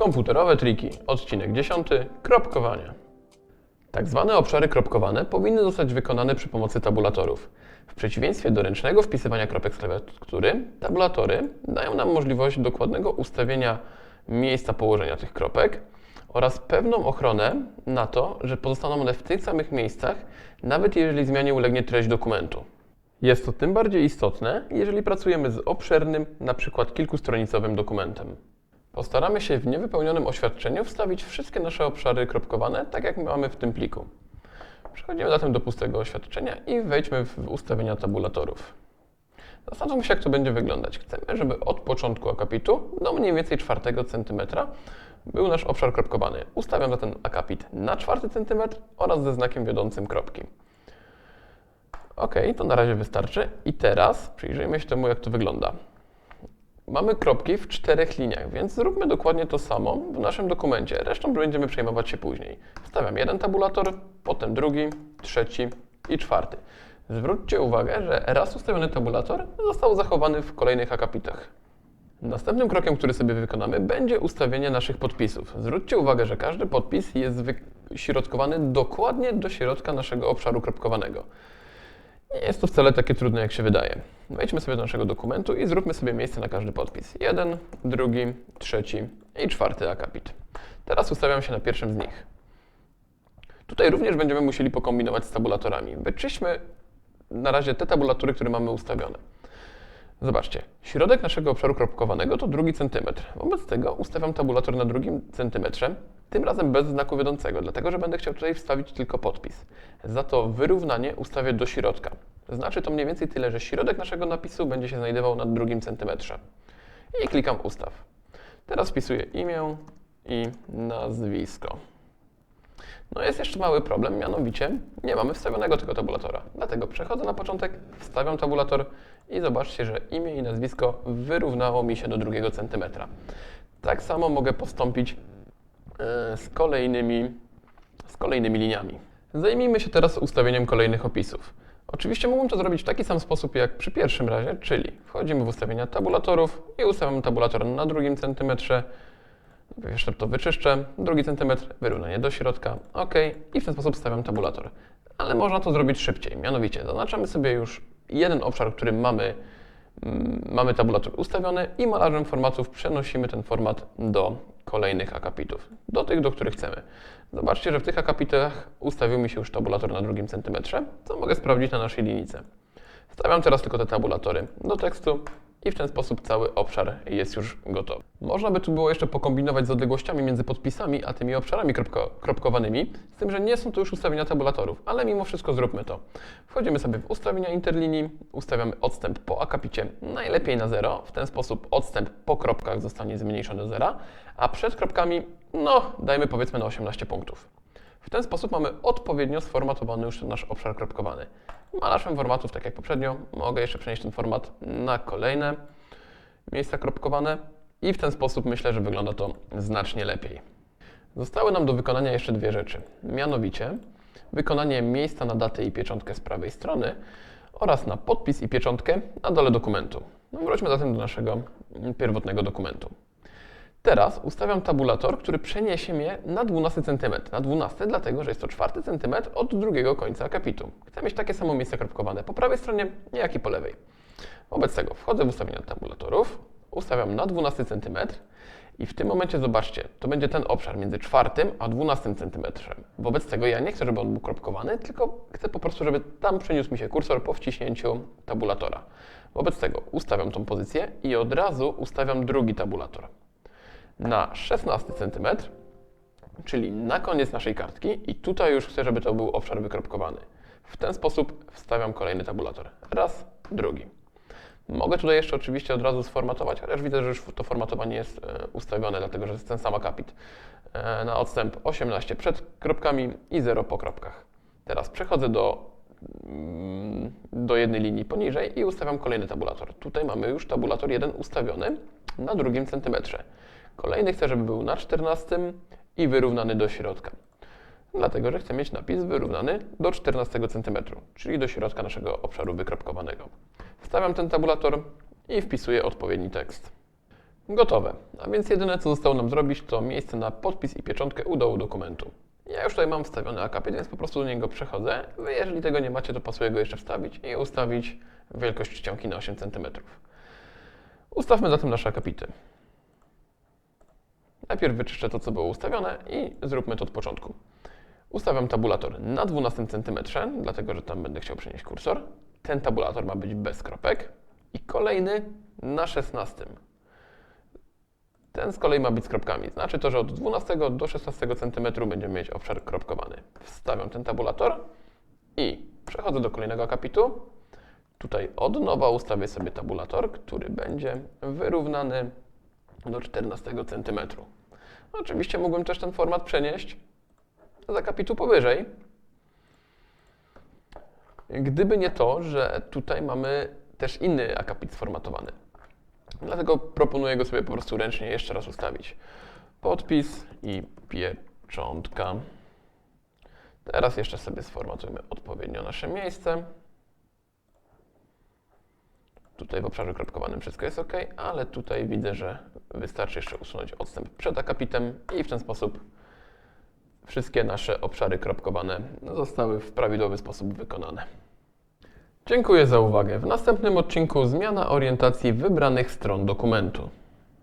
Komputerowe triki, odcinek 10. Kropkowanie. Tak zwane obszary kropkowane powinny zostać wykonane przy pomocy tabulatorów. W przeciwieństwie do ręcznego wpisywania kropek z klawiatury, tabulatory dają nam możliwość dokładnego ustawienia miejsca położenia tych kropek oraz pewną ochronę na to, że pozostaną one w tych samych miejscach, nawet jeżeli zmianie ulegnie treść dokumentu. Jest to tym bardziej istotne, jeżeli pracujemy z obszernym, np. kilkustronicowym dokumentem. Postaramy się w niewypełnionym oświadczeniu wstawić wszystkie nasze obszary kropkowane, tak jak mamy w tym pliku. Przechodzimy zatem do pustego oświadczenia i wejdźmy w ustawienia tabulatorów. Zastanówmy się, jak to będzie wyglądać. Chcemy, żeby od początku akapitu do mniej więcej 4 cm był nasz obszar kropkowany. Ustawiam zatem akapit na 4 cm oraz ze znakiem wiodącym kropki. Ok, to na razie wystarczy. I teraz przyjrzyjmy się temu, jak to wygląda. Mamy kropki w czterech liniach, więc zróbmy dokładnie to samo w naszym dokumencie. Resztą będziemy przejmować się później. Wstawiam jeden tabulator, potem drugi, trzeci i czwarty. Zwróćcie uwagę, że raz ustawiony tabulator został zachowany w kolejnych akapitach. Następnym krokiem, który sobie wykonamy, będzie ustawienie naszych podpisów. Zwróćcie uwagę, że każdy podpis jest wyśrodkowany dokładnie do środka naszego obszaru kropkowanego. Nie jest to wcale takie trudne, jak się wydaje. Wejdźmy sobie do naszego dokumentu i zróbmy sobie miejsce na każdy podpis. Jeden, drugi, trzeci i czwarty akapit. Teraz ustawiam się na pierwszym z nich. Tutaj również będziemy musieli pokombinować z tabulatorami. Wyczyśmy na razie te tabulatury, które mamy ustawione. Zobaczcie, środek naszego obszaru kropkowanego to drugi centymetr. Wobec tego ustawiam tabulator na drugim centymetrze, tym razem bez znaku wiodącego, dlatego że będę chciał tutaj wstawić tylko podpis. Za to wyrównanie ustawię do środka. Znaczy to mniej więcej tyle, że środek naszego napisu będzie się znajdował na drugim centymetrze. I klikam ustaw. Teraz wpisuję imię i nazwisko. No jest jeszcze mały problem, mianowicie nie mamy wstawionego tego tabulatora. Dlatego przechodzę na początek, wstawiam tabulator i zobaczcie, że imię i nazwisko wyrównało mi się do drugiego centymetra. Tak samo mogę postąpić e, z kolejnymi, z kolejnymi liniami. Zajmijmy się teraz ustawieniem kolejnych opisów. Oczywiście mógłbym to zrobić w taki sam sposób jak przy pierwszym razie, czyli wchodzimy w ustawienia tabulatorów i ustawiam tabulator na drugim centymetrze, jeszcze to wyczyszczę, drugi centymetr, wyrównanie do środka, OK i w ten sposób stawiam tabulator. Ale można to zrobić szybciej, mianowicie zaznaczamy sobie już jeden obszar, w którym mamy, mm, mamy tabulator ustawiony i malarzem formatów przenosimy ten format do kolejnych akapitów, do tych, do których chcemy. Zobaczcie, że w tych akapitach ustawił mi się już tabulator na drugim centymetrze, co mogę sprawdzić na naszej linijce. Stawiam teraz tylko te tabulatory do tekstu i w ten sposób cały obszar jest już gotowy. Można by tu było jeszcze pokombinować z odległościami między podpisami a tymi obszarami kropko, kropkowanymi, z tym, że nie są to już ustawienia tabulatorów, ale mimo wszystko zróbmy to. Wchodzimy sobie w ustawienia interlinii, ustawiamy odstęp po akapicie najlepiej na 0, w ten sposób odstęp po kropkach zostanie zmniejszony do zera, a przed kropkami, no dajmy powiedzmy na 18 punktów. W ten sposób mamy odpowiednio sformatowany już nasz obszar kropkowany. Malarzem formatów, tak jak poprzednio, mogę jeszcze przenieść ten format na kolejne miejsca kropkowane i w ten sposób myślę, że wygląda to znacznie lepiej. Zostały nam do wykonania jeszcze dwie rzeczy, mianowicie wykonanie miejsca na datę i pieczątkę z prawej strony oraz na podpis i pieczątkę na dole dokumentu. No, wróćmy zatem do naszego pierwotnego dokumentu. Teraz ustawiam tabulator, który przeniesie mnie na 12 cm. Na 12, dlatego że jest to 4 cm od drugiego końca akapitu. Chcę mieć takie samo miejsce kropkowane po prawej stronie, jak i po lewej. Wobec tego wchodzę w ustawienia tabulatorów, ustawiam na 12 cm i w tym momencie zobaczcie, to będzie ten obszar między 4 a 12 cm. Wobec tego ja nie chcę, żeby on był kropkowany, tylko chcę po prostu, żeby tam przeniósł mi się kursor po wciśnięciu tabulatora. Wobec tego ustawiam tą pozycję i od razu ustawiam drugi tabulator na 16 cm, czyli na koniec naszej kartki i tutaj już chcę, żeby to był obszar wykropkowany. W ten sposób wstawiam kolejny tabulator. Raz, drugi. Mogę tutaj jeszcze oczywiście od razu sformatować, chociaż widzę, że już to formatowanie jest e, ustawione, dlatego że jest ten sam akapit. E, na odstęp 18 przed kropkami i 0 po kropkach. Teraz przechodzę do, mm, do jednej linii poniżej i ustawiam kolejny tabulator. Tutaj mamy już tabulator 1 ustawiony na drugim centymetrze. Kolejny chcę, żeby był na 14 i wyrównany do środka. Dlatego, że chcę mieć napis wyrównany do 14 cm, czyli do środka naszego obszaru wykropkowanego. Wstawiam ten tabulator i wpisuję odpowiedni tekst. Gotowe. A więc jedyne co zostało nam zrobić to miejsce na podpis i pieczątkę u dołu dokumentu. Ja już tutaj mam wstawiony akapit, więc po prostu do niego przechodzę. Wy jeżeli tego nie macie, to pasuje go jeszcze wstawić i ustawić wielkość czcionki na 8 cm. Ustawmy zatem nasze akapity. Najpierw wyczyszczę to, co było ustawione i zróbmy to od początku. Ustawiam tabulator na 12 cm, dlatego że tam będę chciał przenieść kursor. Ten tabulator ma być bez kropek. I kolejny na 16. Ten z kolei ma być z kropkami. Znaczy to, że od 12 do 16 cm będziemy mieć obszar kropkowany. Wstawiam ten tabulator i przechodzę do kolejnego akapitu. Tutaj od nowa ustawię sobie tabulator, który będzie wyrównany do 14 cm. Oczywiście mógłbym też ten format przenieść z akapitu powyżej. Gdyby nie to, że tutaj mamy też inny akapit sformatowany. Dlatego proponuję go sobie po prostu ręcznie jeszcze raz ustawić. Podpis i pieczątka. Teraz jeszcze sobie sformatujmy odpowiednio nasze miejsce. Tutaj w obszarze kropkowanym wszystko jest ok, ale tutaj widzę, że wystarczy jeszcze usunąć odstęp przed akapitem i w ten sposób wszystkie nasze obszary kropkowane zostały w prawidłowy sposób wykonane. Dziękuję za uwagę. W następnym odcinku zmiana orientacji wybranych stron dokumentu.